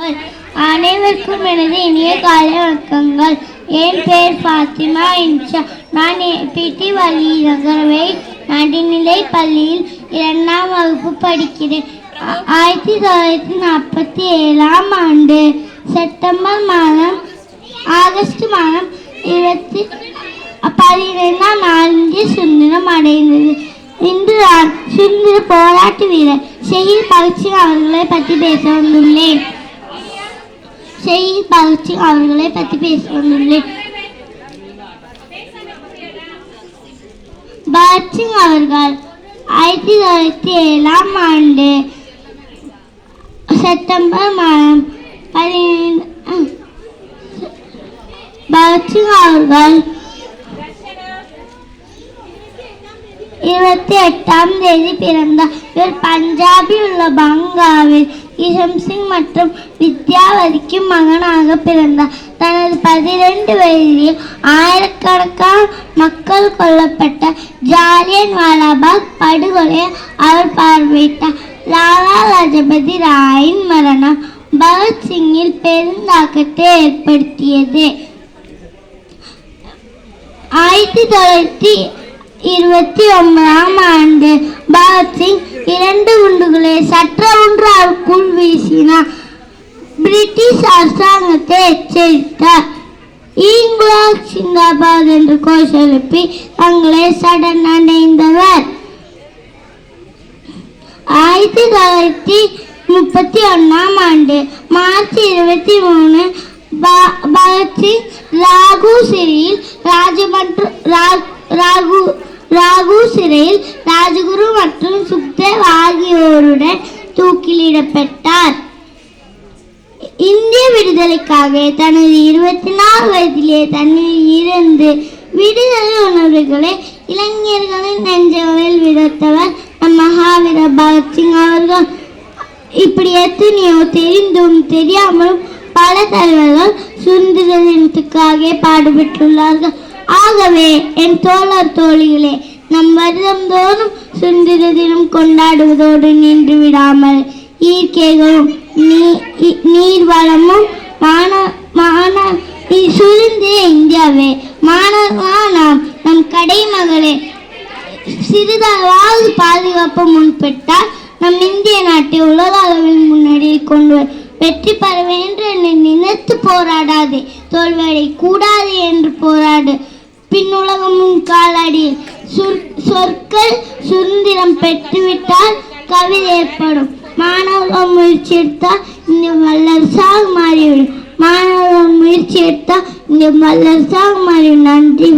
அனைவருக்கும் எனது இனிய காலை வணக்கங்கள். என் பெயர் ஃபாத்திமா இன்ஷா. நான் பிடி வழி நகரவை நடுநிலை பள்ளியில் இரண்டாம் வகுப்பு படிக்கிறேன். ஆயிரத்தி தொள்ளாயிரத்தி நாற்பத்தி ஏழாம் ஆண்டு செப்டம்பர் மாதம் ஆகஸ்ட் மாதம் இருபத்தி பதினைந்தாம் நாளின்று சுதந்திரம் அடைந்தது. இன்று நான் சுதந்திர போராட்ட வீரர். செய்தி பகத்சிங் அவர்களை பற்றி பேச வந்துள்ளேன். ஷஹீத் பகத்சிங் அவர்களை பற்றி பேச வந்துள்ளேன் பகத்சிங் அவர்கள் ஆயிரத்தி தொள்ளாயிரத்தி ஏழாம் ஆண்டு செப்டம்பர் மாதம் பதினைந்து பகத்சிங் அவர்கள் இருபத்தி எட்டாம் தேதி பிறந்தார் இவர் பஞ்சாபில் உள்ள பங்காவில் இஷம்சிங் மற்றும் வித்யாவதிக்கு மகனாக பிறந்தார். தனது பதிரெண்டு வயதில் ஆயிரக்கணக்கான மக்கள் கொல்லப்பட்ட ஜாலியன் வாலாபாக் படுகொலை அவர் பார்வையிட்டார். லாலா லஜபதி ராயின் மரணம் பகத்சிங்கில் பெருந்தாக்கத்தை ஏற்படுத்தியது. ஆயிரத்தி தொள்ளாயிரத்தி இருபத்தி ஒன்பதாம் ஆண்டு பகத்சிங் இரண்டு குண்டுகளை சற்ற ஒன்று அவருக்குள் வீசினார் பிரிட்டிஷ் அரசாங்கத்தை எச்சரித்தார். இங்குலாக் சிங்காபாத் என்று கோஷ் எழுப்பி தங்களை சடனடைந்தவர் ஆயிரத்தி தொள்ளாயிரத்தி முப்பத்தி ஒன்றாம் ஆண்டு மார்ச் இருபத்தி மூணு ப- பகத்சிங் ராகு சிறியில் ராஜமன்ற ரா- ராகு சிறையில் ராஜகுரு மற்றும் சுக்தேவ் ஆகியோருடன் தூக்கிலிடப்பட்டார். இந்திய விடுதலைக்காக தனது இருபத்தி நாலு வயதிலே தன்னில் இருந்து விடுதலை உணர்வுகளை இளைஞர்களின் நெஞ்சங்களில் விதைத்தவர் நம் மகாவீர பகத்சிங் அவர்கள். இப்படி எத்தனையோ தெரிந்தும் தெரியாமலும் பல தலைவர்கள் சுதந்திர தினத்துக்காக பாடுபட்டுள்ளார்கள். ஆகவே என் தோழர் தோழிகளே நம் வருடந்தோறும் சுதந்திர தினம் கொண்டாடுவதோடு நின்று விடாமல் இயற்கைகளும் நீர் வளமும் மான மான சுதந்திர இந்தியாவே. மாணவா நாம் நம் கடைமகளே சிறிதளவாவது பாதுகாப்பு முன்பட்டால் நம் இந்திய நாட்டை உலக அளவில் முன்னணியில் கொண்டு வர வெற்றி பெற வேண்டும் என்று நினைத்து போராடாதே. தோல்வியடை கூடாது என்று போராட அடி சொற்கள் சுதந்திரம் பெற்றுவிட்டால் கவிதை ஏற்படும். மாணவர்கள் முயற்சி எடுத்தால் இந்த வல்லரசாக மாறிவிடும். மாணவர்கள் முயற்சி எடுத்தால் இந்த வல்லரசாக மாறிவிடும். நன்றி